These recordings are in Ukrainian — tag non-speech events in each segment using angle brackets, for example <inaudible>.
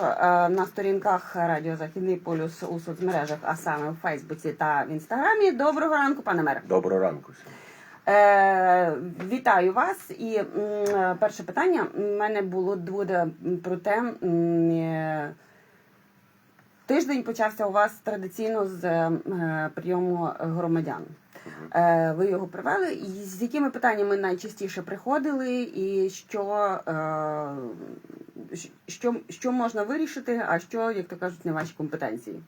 е, на сторінках Радіо Західний полюс у соцмережах, а саме в Фейсбуці та в Інстаграмі. Доброго ранку, пане мере. Доброго ранку. Е, вітаю вас. І м, е, перше питання в мене було буде про те. м, е, Тиждень почався у вас традиційно з е, прийому громадян. Е, ви його провели. І з якими питаннями найчастіше приходили, і що, е, що, що можна вирішити, а що, як то кажуть, не ваші компетенції?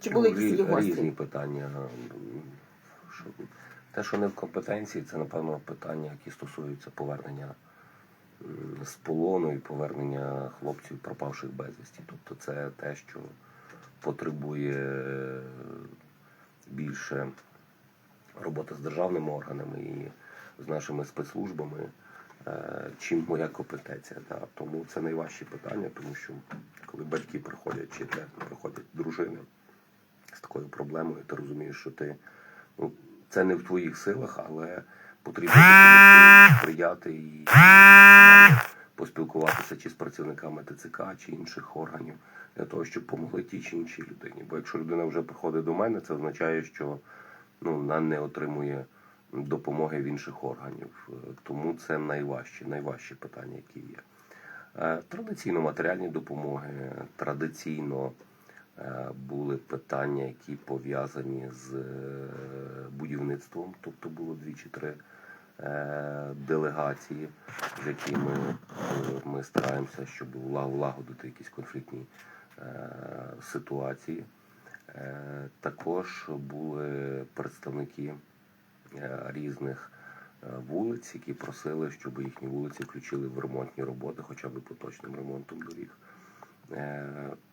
Чи були Ну, якісь рі- є гості? різні питання. Те, що не в компетенції, це напевно питання, які стосуються повернення з полону і повернення хлопців, пропавших безвісті. Тобто це те, що потребує е, більше роботи з державними органами і з нашими спецслужбами, е, чим моя компетенція. Да. Тому це найважчі питання, тому що коли батьки приходять чи де приходять дружини з такою проблемою, ти розумієш, що ти ну, це не в твоїх силах, але потрібно сприяти і поспілкуватися чи з працівниками ТЦК, чи інших органів для того, щоб допомогли тій чи іншій людині. Бо якщо людина вже приходить до мене, це означає, що ну, вона не отримує допомоги в інших органів. Е, Тому це найважчі, найважчі питання, які є. Е, Традиційно матеріальні допомоги, традиційно е, були питання, які пов'язані з будівництвом, тобто було дві чи три делегації, з якими ми стараємося, щоб улагодити якісь конфліктні ситуації. Е, Також були представники е, різних е, вулиць, які просили, щоб їхні вулиці включили в ремонтні роботи, хоча б поточним ремонтом доріг.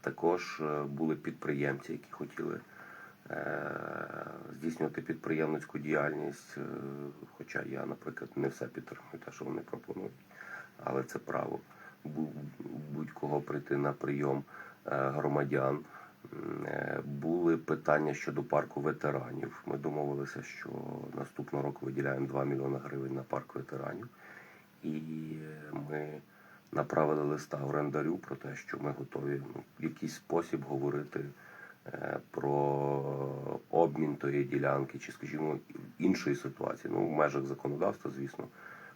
Також були підприємці, які хотіли здійснювати підприємницьку діяльність. Хоча я, наприклад, не все підтримую те, що вони пропонують, але це право бу- будь-кого прийти на прийом громадян. Е, Були питання щодо парку ветеранів. Ми домовилися, що наступного року виділяємо 2 мільйони гривень на парк ветеранів. І ми направили листа орендарю про те, що ми готові ну, в якийсь спосіб говорити е, про обмін тої ділянки, чи, скажімо, іншої ситуації. Ну, в межах законодавства, звісно,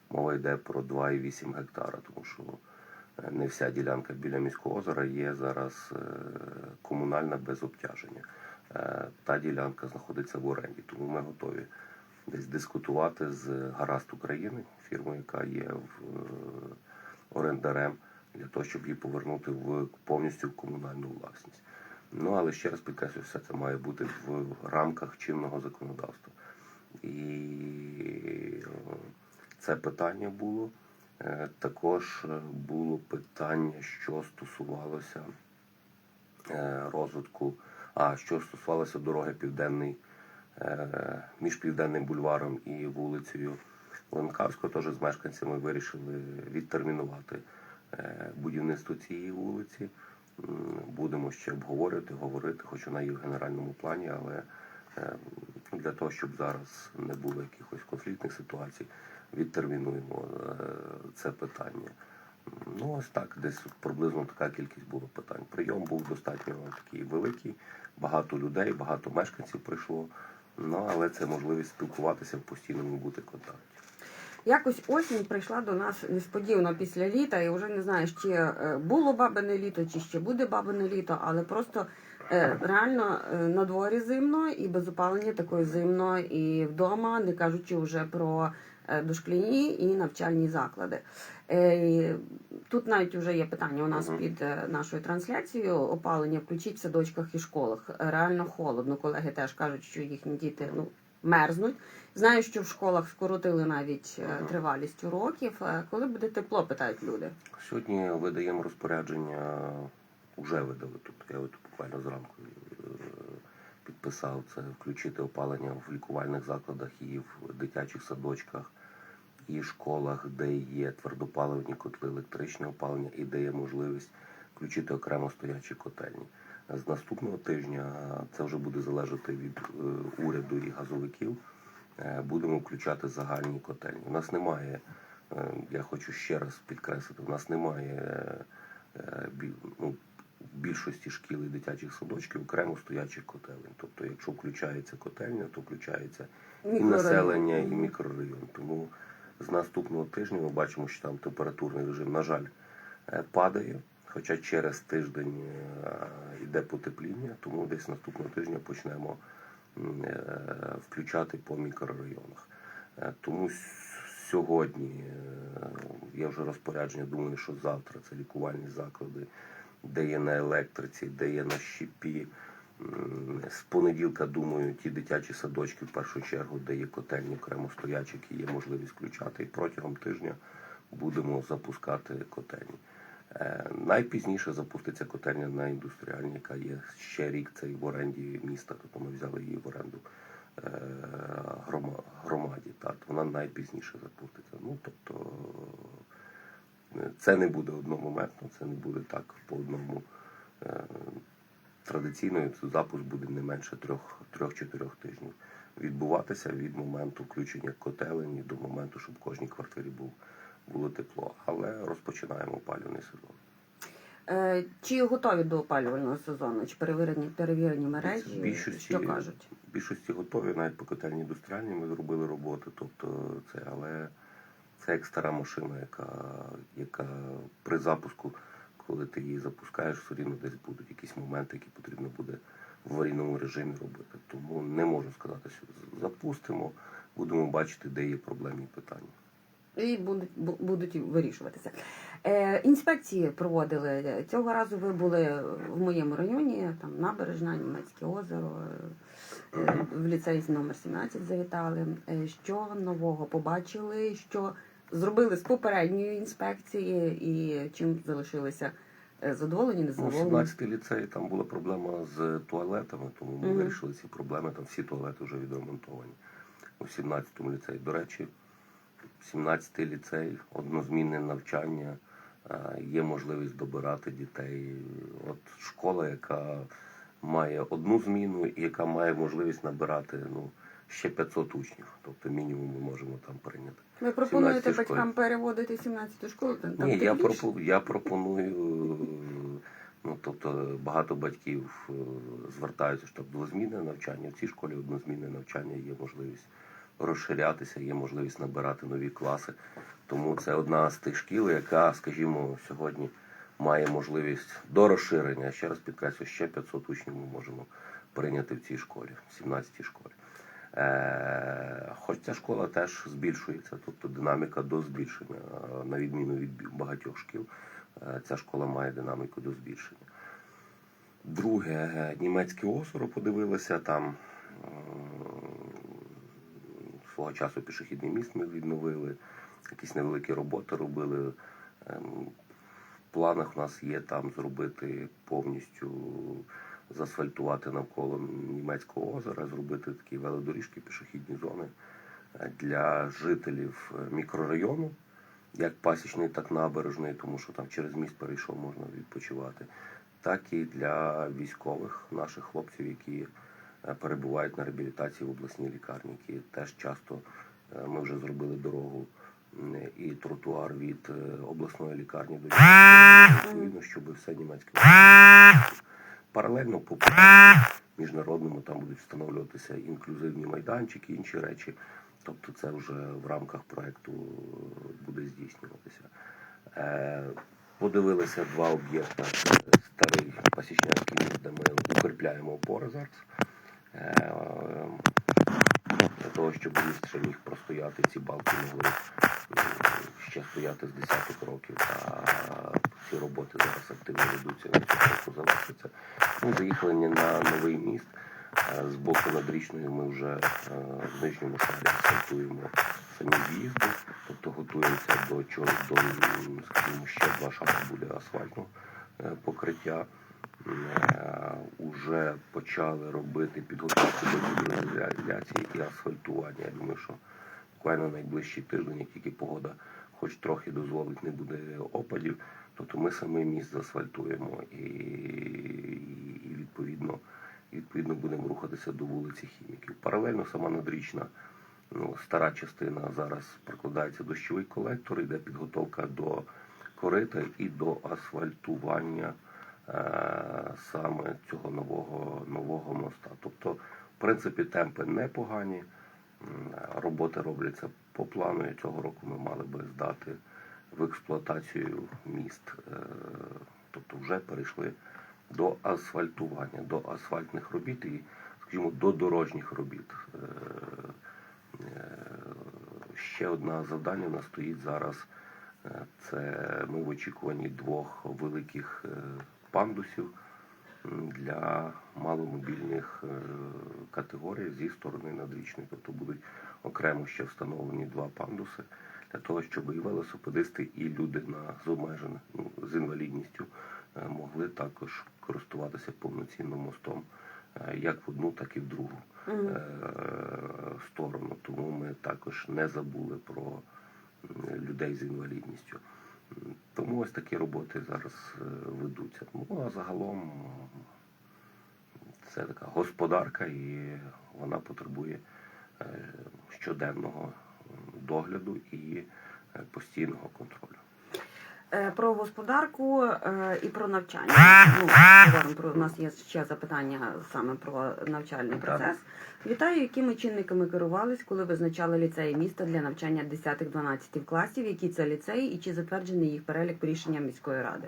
мова йде про 2,8 гектара, тому що не вся ділянка біля міського озера є зараз е, комунальна без обтяження. Е, Та ділянка знаходиться в оренді, тому ми готові десь дискутувати з Гаразд України, фірмою, яка є в е, орендарем, для того, щоб її повернути в повністю в комунальну власність. Ну але ще раз підкреслюю, все це має бути в рамках чинного законодавства. І е, це питання було. Е, Також е, було питання, що стосувалося е, розвитку, а що стосувалося дороги Південний між Південним бульваром і вулицею Ленкавського, теж з мешканцями вирішили відтермінувати будівництво цієї вулиці. Будемо ще обговорювати, говорити, хоч вона є в генеральному плані, але для того, щоб зараз не було якихось конфліктних ситуацій, відтермінуємо е, це питання. Ну, ось так, десь приблизно така кількість було питань. Прийом був достатньо такий великий, багато людей, багато мешканців прийшло. Ну, але це можливість спілкуватися в постійному бути контакті. Якось осінь прийшла до нас несподівано після літа, і вже не знаю, чи е, було бабине літо, чи ще буде бабине літо, але просто реально е, на дворі зимно і без опалення такої зимно і вдома, не кажучи вже про е, дошкільні і навчальні заклади. Е, Тут навіть вже є питання у нас Мгм. під е, нашою трансляцією. Опалення включіть в садочках і школах. Реально холодно. Колеги теж кажуть, що їхні діти ну мерзнуть. Знаю, що в школах скоротили навіть е, Ага. тривалість уроків. Е, Коли буде тепло, питають люди. Сьогодні видаємо розпорядження, вже видали тут. Я от буквально зранку е, підписав це включити опалення в лікувальних закладах і в дитячих садочках, і школах, де є твердопаливні котли, електричне опалення, і де є можливість включити окремо стоячі котельні. З наступного тижня це вже буде залежати від е, уряду і газовиків. е, Будемо включати загальні котельні. У нас немає, е, я хочу ще раз підкреслити, у нас немає е, ну, більшості шкіл і дитячих садочків окремо стоячих котелень. Тобто, якщо включається котельня, то включається і населення, і мікрорайон. Тому з наступного тижня ми бачимо, що там температурний режим, на жаль, е, падає. Хоча через тиждень е, йде потепління, тому десь наступного тижня почнемо е, включати по мікрорайонах. Тому сьогодні є вже розпорядження, думаю, що завтра це лікувальні заклади, де є на електриці, де є на щепі. З понеділка, думаю, ті дитячі садочки в першу чергу, де є котельні окремо стоячі, які є можливість включати. І протягом тижня будемо запускати котельні. Е, Найпізніше запуститься котельня на індустріальній, яка є ще рік це в оренді міста, тобто ми взяли її в оренду е, громаді. Так, вона найпізніше запуститься. Ну тобто це не буде одномоментно, це не буде так по одному. Е, Традиційно запуск буде не менше трьох- трьох-чотирьох тижнів відбуватися від моменту включення котелені до моменту, щоб в кожній квартирі був, було тепло. Але розпочинаємо опалювальний сезон. Е, Чи готові до опалювального сезону? Чи перевірені, перевірені мережі? більшості, Що кажуть? більшості готові, навіть по котельні індустріальні ми зробили роботи. Тобто це, але це як стара машина, яка, яка при запуску, коли ти її запускаєш, все рівно десь будуть якісь моменти, які потрібно буде в аварійному режимі робити. Тому не можу сказати, що запустимо, будемо бачити, де є проблемні питання. І будуть, бу- будуть вирішуватися. Е, інспекції проводили. Цього разу ви були в моєму районі, там набережна, Німецьке озеро, е, в ліцей номер 17 завітали. Е, що нового побачили, що зробили з попередньої інспекції і чим залишилися е, задоволені, Ну, незадоволені? 17 ліцей там була проблема з туалетами, тому ми Мгм. вирішили ці проблеми. Там всі туалети вже відремонтовані. У 17-му ліцеї. До речі, 17-й ліцей, однозмінне навчання, е, є можливість добирати дітей. От школа, яка має одну зміну і яка має можливість набирати ну, ще 500 учнів. Тобто мінімум ми можемо там прийняти. Ви пропонуєте батькам переводити 17 школу? Там, Ні, я, пропо, я пропоную. Ну, тобто багато батьків е, звертаються, що двозмінне навчання. В цій школі однозмінне навчання є можливість розширятися, є можливість набирати нові класи. Тому це одна з тих шкіл, яка, скажімо, сьогодні має можливість до розширення. Ще раз підкреслю, ще 500 учнів ми можемо прийняти в цій школі, в 17-й школі. Е, хоч ця школа теж збільшується, тобто динаміка до збільшення, е, на відміну від багатьох шкіл, е, ця школа має динаміку до збільшення. Друге, німецьке озеро подивилися там. Свого часу пішохідний міст ми відновили, якісь невеликі роботи робили. Ем, В планах у нас є там зробити повністю засфальтувати навколо німецького озера, зробити такі велодоріжки, пішохідні зони е, для жителів е, мікрорайону, як пасічний, так набережний, тому що там через міст перейшов, можна відпочивати, так і для військових наших хлопців, які е, перебувають на реабілітації в обласній лікарні, які теж часто ми вже зробили дорогу і тротуар від обласної лікарні до відповідно, щоб все німецьке. Паралельно по міжнародному там будуть встановлюватися інклюзивні майданчики, інші речі. Тобто це вже в рамках проекту буде здійснюватися. Е, Подивилися два об'єкти. Старий Пасічнянський міст, де ми укріпляємо опори зараз. Е, Для того, щоб міст міг простояти, ці балки могли ще стояти з десяток років. А ці роботи зараз активно ведуться, на цьому року завершиться. Ми заїхали на новий міст. З боку надрічної ми вже е, в нижньому шарі асфальтуємо самі в'їзди, тобто готуємося до чого до скажімо, ще два шари буде асфальтного е, покриття. Е, Уже почали робити підготовку до гідроізоляції і асфальтування. Я думаю, що буквально найближчий тиждень, як тільки погода хоч трохи дозволить, не буде опадів, тобто ми самий міст заасфальтуємо і, і відповідно, відповідно будемо рухатися до вулиці Хіміків. Паралельно сама надрічна ну, стара частина зараз прокладається дощовий колектор, йде підготовка до корита і до асфальтування е, саме цього нового, нового моста. Тобто, в принципі, темпи непогані. Роботи робляться по плану. І цього року ми мали би здати в експлуатацію міст. Е, Тобто вже перейшли до асфальтування, до асфальтних робіт і, скажімо, до дорожніх робіт. Е, е, Ще одне завдання у нас стоїть зараз. Це ми в очікуванні двох великих пандусів для маломобільних е, категорій зі сторони надрічної. Тобто будуть окремо ще встановлені два пандуси для того, щоб і велосипедисти, і люди на з обмеженою ну, з інвалідністю е, могли також користуватися повноцінним мостом е, як в одну, так і в другу е, сторону. Тому ми також не забули про людей з інвалідністю. Тому ось такі роботи зараз е, ведуться. Ну а загалом це така господарка, і вона потребує е, щоденного догляду і е, постійного контролю. Е, Про господарку е, і про навчання. Ну, говоримо про у нас є ще запитання саме про навчальний процес. Вітаю, якими чинниками керувались, коли визначали ліцеї міста для навчання 10-12 класів? Які це ліцеї і чи затверджений їх перелік рішенням міської ради?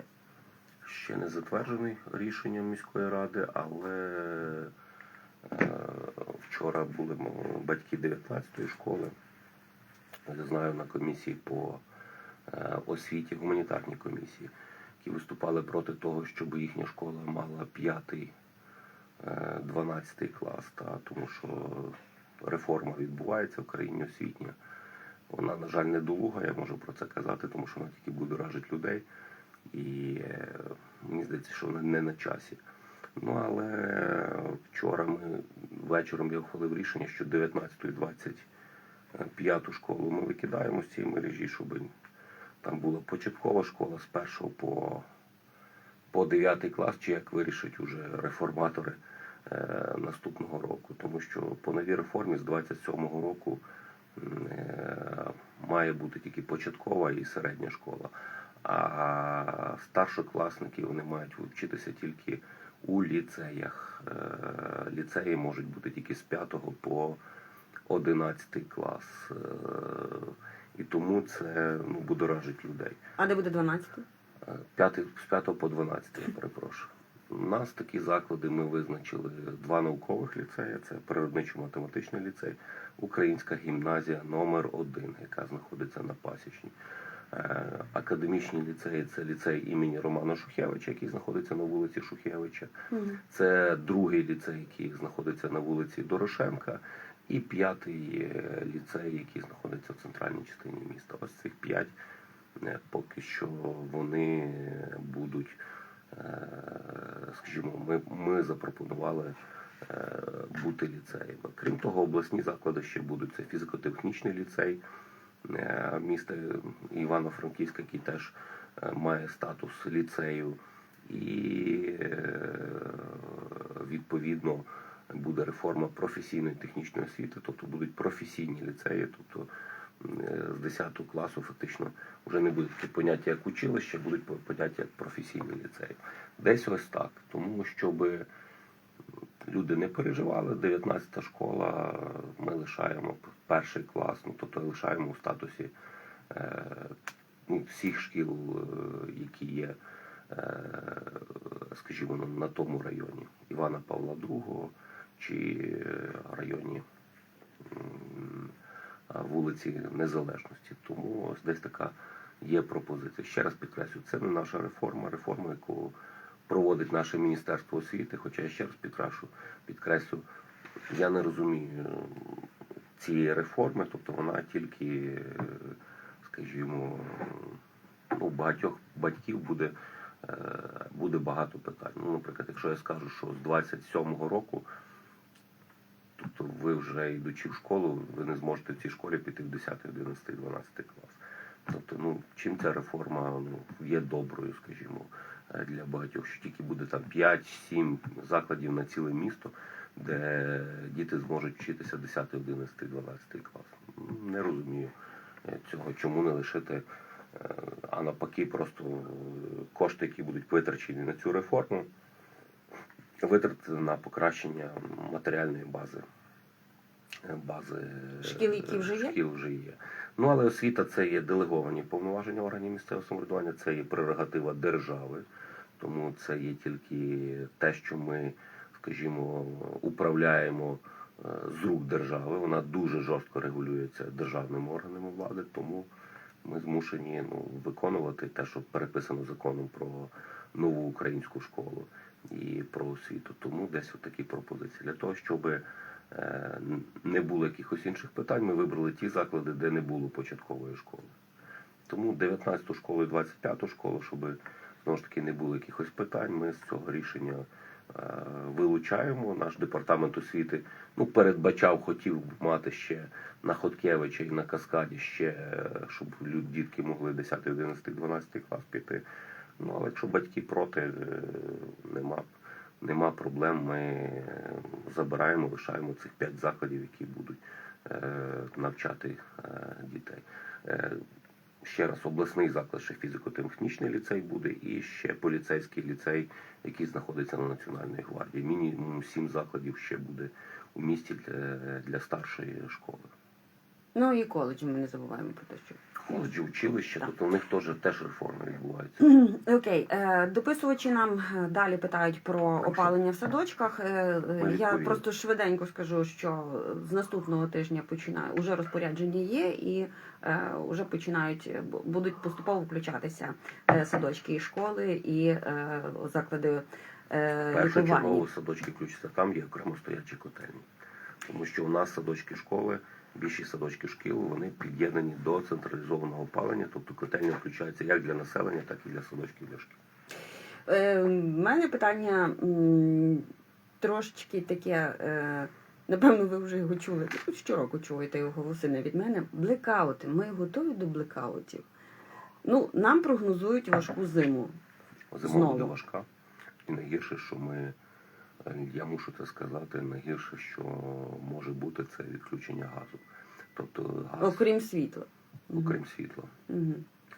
Ще не затверджений рішенням міської ради, але е, вчора були батьки 19-ї школи. Я знаю на комісії по освіті, гуманітарній комісії, які виступали проти того, щоб їхня школа мала 5 12 клас, та, тому що реформа відбувається в країні освітня. Вона, на жаль, недолуга, я можу про це казати, тому що вона тільки будоражить людей. І е, мені здається, що вона не на часі. Ну але вчора ми вечором я ухвалив рішення, що 19 і 25 школу ми викидаємо з цієї мережі, щоб там була початкова школа з 1 по, по 9 клас, чи як вирішать уже реформатори е, наступного року. Тому що по новій реформі з 27-го року е, має бути тільки початкова і середня школа. А старшокласники вони мають вчитися тільки у ліцеях. Е, Ліцеї можуть бути тільки з 5 по 11 клас. І тому це ну, будоражить людей. А де буде 12? Е, П'ятий, з 5 по 12, я перепрошую. У нас такі заклади ми визначили два наукових ліцеї. Це природничо-математичний ліцей, Українська гімназія номер 1 яка знаходиться на Пасічній. Е, Академічні ліцеї це ліцей імені Романа Шухевича, який знаходиться на вулиці Шухевича. Це другий ліцей, який знаходиться на вулиці Дорошенка, і п'ятий ліцей, який знаходиться в центральній частині міста. Ось цих п'ять е, поки що вони будуть, е, скажімо, ми, ми запропонували е, бути ліцеями. Крім того, обласні заклади ще будуть. Це фізико-технічний ліцей міста Івано-Франківська, який теж має статус ліцею. І відповідно буде реформа професійної технічної освіти, тобто будуть професійні ліцеї, тобто е, з 10 класу фактично вже не буде таке поняття як училище, будуть поняття як професійний ліцей. Десь ось так. Тому щоб люди не переживали, 19 школа, ми лишаємо перший клас, ну тобто лишаємо у статусі е, ну, всіх шкіл, е, які є, скажімо, на тому районі Івана Павла II чи е, районі вулиці Незалежності. Тому ось десь така є пропозиція. Ще раз підкреслю, це не наша реформа, реформа, яку проводить наше Міністерство освіти. Хоча я ще раз підкреслю, підкреслю, я не розумію цієї реформи, тобто вона тільки, е, скажімо, ну, у багатьох батьків буде, е, буде багато питань. Ну, наприклад, якщо я скажу, що з 27-го року, тобто ви вже йдучи в школу, ви не зможете в цій школі піти в 10, 11, 12 клас. Тобто, ну, чим ця реформа ну, є доброю, скажімо, е, для багатьох, що тільки буде там 5-7 закладів на ціле місто, де діти зможуть вчитися 10, 11, 12 клас. Не розумію е, цього, чому не лишити Е, А навпаки, просто кошти, які будуть витрачені на цю реформу, витратити на покращення матеріальної бази. е, Бази е, Шкіл, які вже є? шкіл вже є. Ну але освіта це є делеговані повноваження органів місцевого самоврядування, це є прерогатива держави. Тому це є тільки те, що ми, скажімо, управляємо е, з рук держави. Вона дуже жорстко регулюється державними органами влади, тому ми змушені ну, виконувати те, що переписано законом про нову українську школу і про освіту. Тому десь такі пропозиції. Для того, щоб е, не було якихось інших питань, ми вибрали ті заклади, де не було початкової школи. Тому 19 школу і 25 школу, щоб знову ж таки не було якихось питань, ми з цього рішення е, вилучаємо. Наш департамент освіти ну, передбачав, хотів мати ще на Хоткевича і на Каскаді ще, е, щоб дітки могли 10, 11, 12 клас піти. Ну, але якщо батьки проти, е, нема, нема проблем, ми е, забираємо, лишаємо цих 5 закладів, які будуть е, навчати дітей. Ще раз, обласний заклад, ще фізико-технічний ліцей буде, і ще поліцейський ліцей, який знаходиться на Національній гвардії. Мінімум сім закладів ще буде у місті для, для старшої школи. Ну і коледж ми не забуваємо про те, що. Коледжі, училище, Так. тобто у них теж, теж реформи відбуваються. Окей, е, дописувачі нам е, далі питають про опалення в садочках. Е, Ми Я просто швиденько скажу, що з наступного тижня починає уже розпорядження є, і вже починають будуть поступово включатися садочки і школи і заклади е, Першочергово садочки включаться, там є окремо стоячі котельні. Тому що у нас садочки школи, більшість садочки шкіл, вони під'єднані до централізованого опалення, тобто котельня включається як для населення, так і для садочків для шкіл. Е, в мене питання м, трошечки таке. Е, напевно, ви вже його чули. Ну, Щороку чуєте його голоси не від мене. Блекаути. Ми готові до блекаутів. Ну, нам прогнозують важку зиму. Зима Знову. буде важка. І найгірше, що ми, я мушу це сказати, найгірше, що може бути, це відключення газу. Тобто газ, Окрім світла. окрім світла. Угу.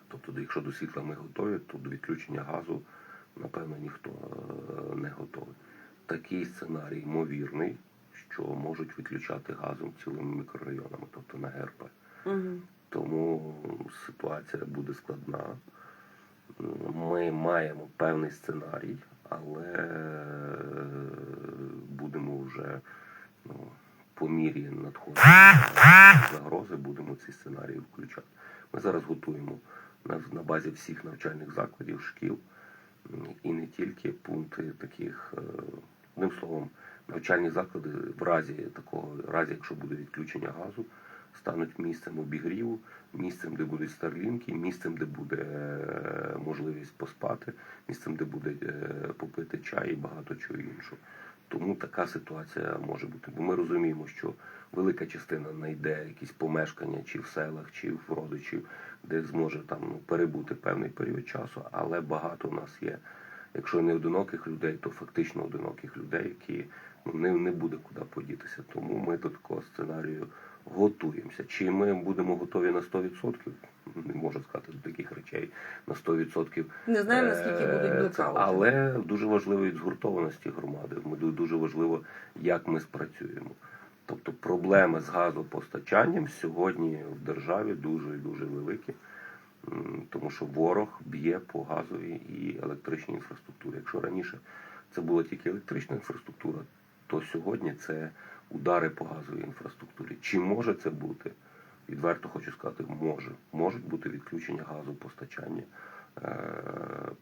Тобто, якщо до світла ми готові, то до відключення газу, напевно, ніхто е, не готовий. Такий сценарій ймовірний, що можуть відключати газом цілими мікрорайонами, тобто на ГРП. Угу. Тому ситуація буде складна. Ми маємо певний сценарій, але будемо вже ну, по мірі надходження загрози, будемо ці сценарії включати. Ми зараз готуємо на, на базі всіх навчальних закладів, шкіл і не тільки пункти таких, е, одним словом, навчальні заклади в разі такого, в разі, якщо буде відключення газу, стануть місцем обігріву, місцем, де будуть старлінки, місцем, де буде е, можливість поспати, місцем, де буде е, попити чай і багато чого іншого. Тому така ситуація може бути. Бо ми розуміємо, що велика частина знайде якісь помешкання чи в селах, чи в родичів, де зможе там ну, перебути певний період часу, але багато у нас є. Якщо не одиноких людей, то фактично одиноких людей, які ну, не, не буде куди подітися. Тому ми до такого сценарію готуємося. Чи ми будемо готові на 100%? Не можу сказати до таких речей на 100%. Не знаю, наскільки Е, будуть блекаути. Але дуже важливо від згуртованості громади. Ми дуже важливо, як ми спрацюємо. Тобто проблеми з газопостачанням сьогодні в державі дуже і дуже великі, тому що ворог б'є по газовій і електричній інфраструктурі. Якщо раніше це була тільки електрична інфраструктура, то сьогодні це удари по газовій інфраструктурі. Чи може це бути? Відверто хочу сказати, може. Можуть бути відключення газопостачання е,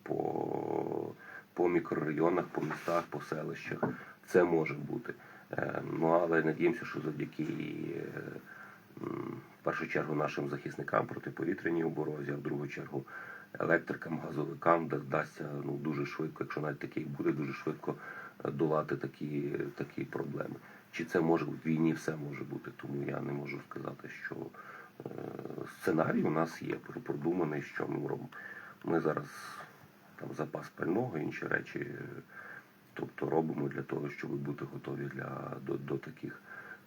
по, по мікрорайонах, по містах, по селищах. Це може бути. Е, Ну але надіємося, що завдяки е, в першу чергу нашим захисникам протиповітряній оборозі, а в другу чергу електрикам, газовикам да- вдасться ну, дуже швидко, якщо навіть таких буде, дуже швидко долати такі, такі проблеми. Чи це може в війні все може бути, тому я не можу сказати, що е, сценарій у нас є продуманий, що ми робимо. Ми зараз там запас пального, інші речі, е, тобто робимо для того, щоб бути готові для, до, до таких,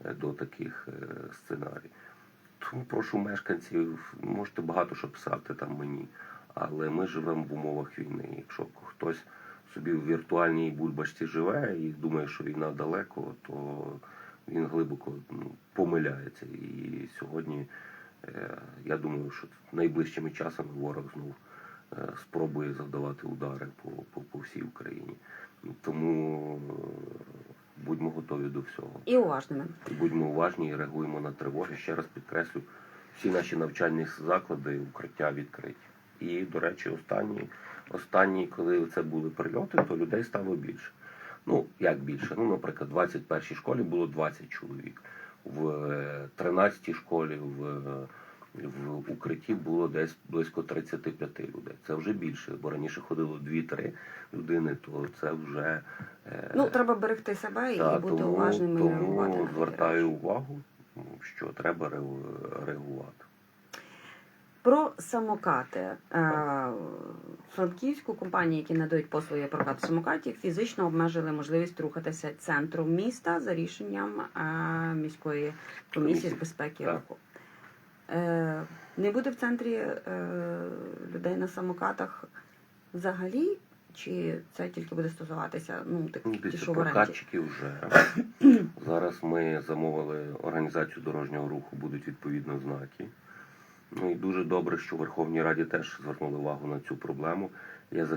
е, до таких сценарій. Тому прошу мешканців, можете багато що писати там мені, але ми живемо в умовах війни. Якщо хтось собі в віртуальній бульбашці живе і думає, що війна далеко, то він глибоко ну, помиляється. І сьогодні е, я думаю, що найближчими часами ворог знов е, спробує завдавати удари по, по, по всій Україні. Тому е, будьмо готові до всього. І уважними. Будьмо уважні і реагуємо на тривоги. Ще раз підкреслю, всі наші навчальні заклади, укриття відкриті. І, до речі, останні, останні, коли це були прильоти, то людей стало більше. Ну, як більше? Ну, наприклад, в 21 школі було 20 чоловік, в е, 13 школі в, е, в укритті було десь близько 35 людей. Це вже більше, бо раніше ходило 2-3 людини, то це вже е, Ну, треба берегти себе і та, бути тому, уважними і тому звертаю увагу, що треба реагувати. Про самокати. Е, Франківську компанії, які надають послуги прокату самокатів, фізично обмежили можливість рухатися центром міста за рішенням е, міської комісії з безпеки руху. Е, Не буде в центрі людей на самокатах взагалі, чи це тільки буде стосуватися ну, Ну, ті, що в оренді? вже. <clears throat> Зараз ми замовили організацію дорожнього руху, будуть відповідно знаки. Ну і дуже добре, що в Верховній Раді теж звернули увагу на цю проблему. Є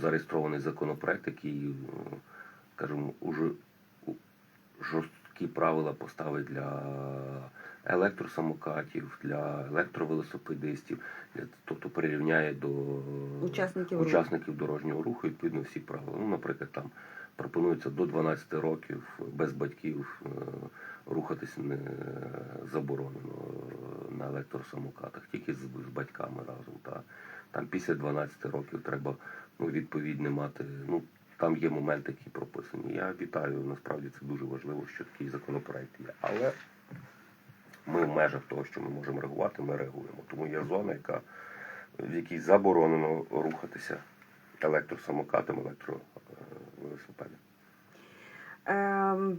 зареєстрований законопроект, який, е, скажімо, уже жорсткі правила поставить для електросамокатів, для електровелосипедистів, тобто прирівняє до Учасників учасників дорожнього руху відповідно всі правила. Ну, наприклад, там пропонується до 12 років без батьків е, рухатись не заборонено е, на електросамокатах, тільки з, з батьками разом. Та. Там після 12 років треба ну, відповідне мати. Ну, там є моменти, які прописані. Я вітаю, насправді це дуже важливо, що такий законопроект є. Але ми в межах того, що ми можемо реагувати, ми реагуємо. Тому є зона, яка, в якій заборонено рухатися електросамокатом, електровелосипедом. Ем,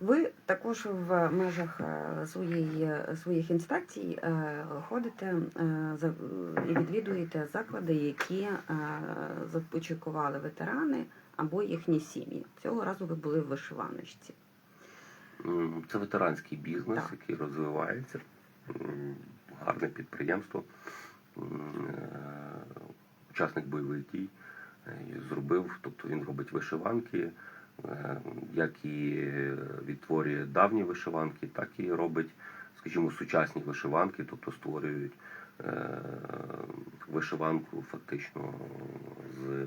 Ви також в межах е, своєї, своїх інспекцій е, ходите е, і відвідуєте заклади, які започаткували ветерани або їхні сім'ї. Цього разу ви були в вишиваночці. Це ветеранський бізнес, Так. який розвивається. Гарне підприємство. Учасник бойових дій е, зробив, тобто він робить вишиванки, е, як і відтворює давні вишиванки, так і робить, скажімо, сучасні вишиванки, тобто створюють е, вишиванку фактично з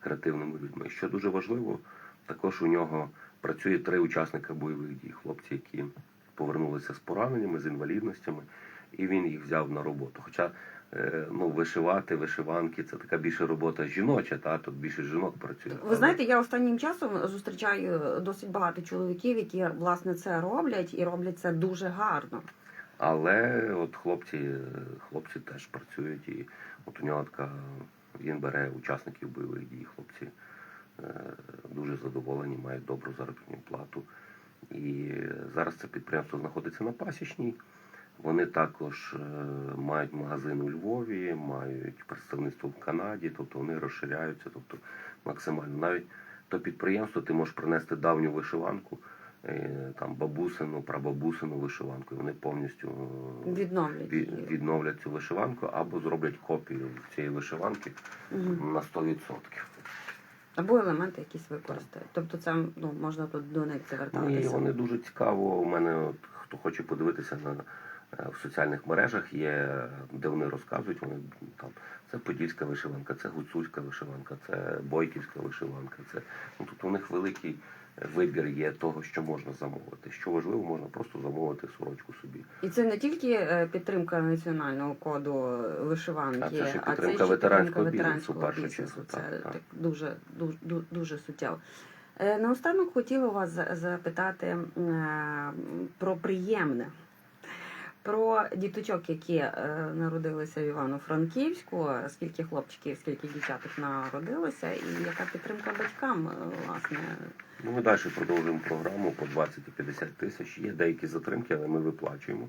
креативними людьми. Що дуже важливо, також у нього працює три учасника бойових дій, хлопці, які повернулися з пораненнями, з інвалідностями, і він їх взяв на роботу. Хоча ну, вишивати, вишиванки це така більше робота жіноча, та тут більше жінок працює. Ви знаєте, я останнім часом зустрічаю досить багато чоловіків, які власне це роблять і роблять це дуже гарно. Але от хлопці, хлопці теж працюють, і от у нього така він бере учасників бойових дій. Хлопці е, дуже задоволені, мають добру заробітну плату. І зараз це підприємство знаходиться на пасічній. Вони також е, мають магазин у Львові, мають представництво в Канаді, тобто вони розширяються, тобто максимально. Навіть то підприємство ти можеш принести давню вишиванку, е, там бабусину, прабабусину вишиванку, і вони повністю е, Відновлять ві- відновлять цю вишиванку або зроблять копію цієї вишиванки Мгм. на 100%. Або елементи якісь використають. Тобто це ну, можна тут до них Ну, і вони дуже цікаво. У мене, от, хто хоче подивитися на в соціальних мережах, є, де вони розказують. Вони там це подільська вишиванка, це гуцульська вишиванка, це бойківська вишиванка. Це ну тут у них великий вибір є того, що можна замовити. Що важливо, можна просто замовити сорочку собі. І це не тільки е, підтримка національного коду вишиванки, А це ще а підтримка ще ветеранського бізнесу, першу бізнесу. чергу. Це Так, так. дуже, дуже, дуже суттєво. Е, Наостанок хотіла вас за- запитати е, про приємне. Про діточок, які е, народилися в Івано-Франківську, скільки хлопчиків, скільки дівчаток народилося, і яка підтримка батькам, е, власне, Ну, ми далі продовжуємо програму по 20 і 50 тисяч. Є деякі затримки, але ми виплачуємо.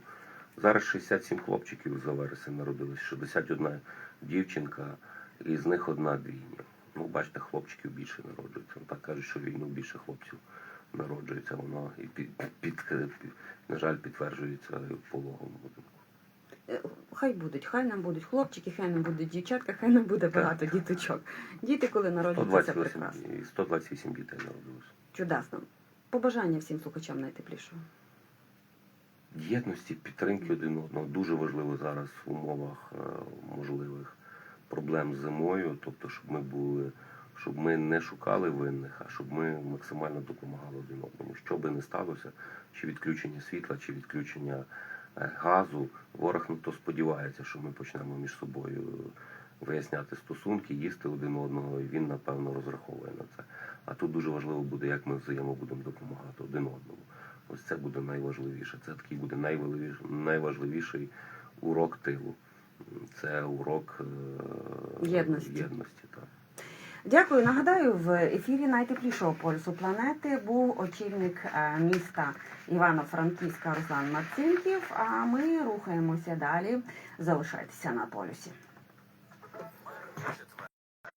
Зараз 67 хлопчиків за вересень народилось, 61 дівчинка, і з них одна двійня. Ну, бачите, хлопчиків більше народжується. Так кажуть, що війну більше хлопців народжується. Воно і під, під, під, на жаль, підтверджується пологовому будинку. Е, Хай будуть, хай нам будуть хлопчики, хай нам будуть дівчатка, хай нам буде багато діточок. Діти, коли народжуються, це 128, прекрасно. і 128 дітей народилось. Чудесно. Побажання всім слухачам найтеплішого. єдності, підтримки один одного дуже важливо зараз в умовах е, можливих проблем з зимою. Тобто, щоб ми були, щоб ми не шукали винних, а щоб ми максимально допомагали один одному. Що би не сталося, чи відключення світла, чи відключення е, газу. Ворог на то сподівається, що ми почнемо між собою виясняти стосунки, їсти один одного, і він напевно розраховує на це. А тут дуже важливо буде, як ми взаємо будемо допомагати один одному. Ось це буде найважливіше. Це такий буде найважливіший, найважливіший урок тилу. Це урок е, Єдності. єдності так. Дякую. Нагадаю, в ефірі найтеплішого полюсу планети був очільник е, міста Івано-Франківська Руслан Марцинків. А ми рухаємося далі. Залишайтеся на полюсі.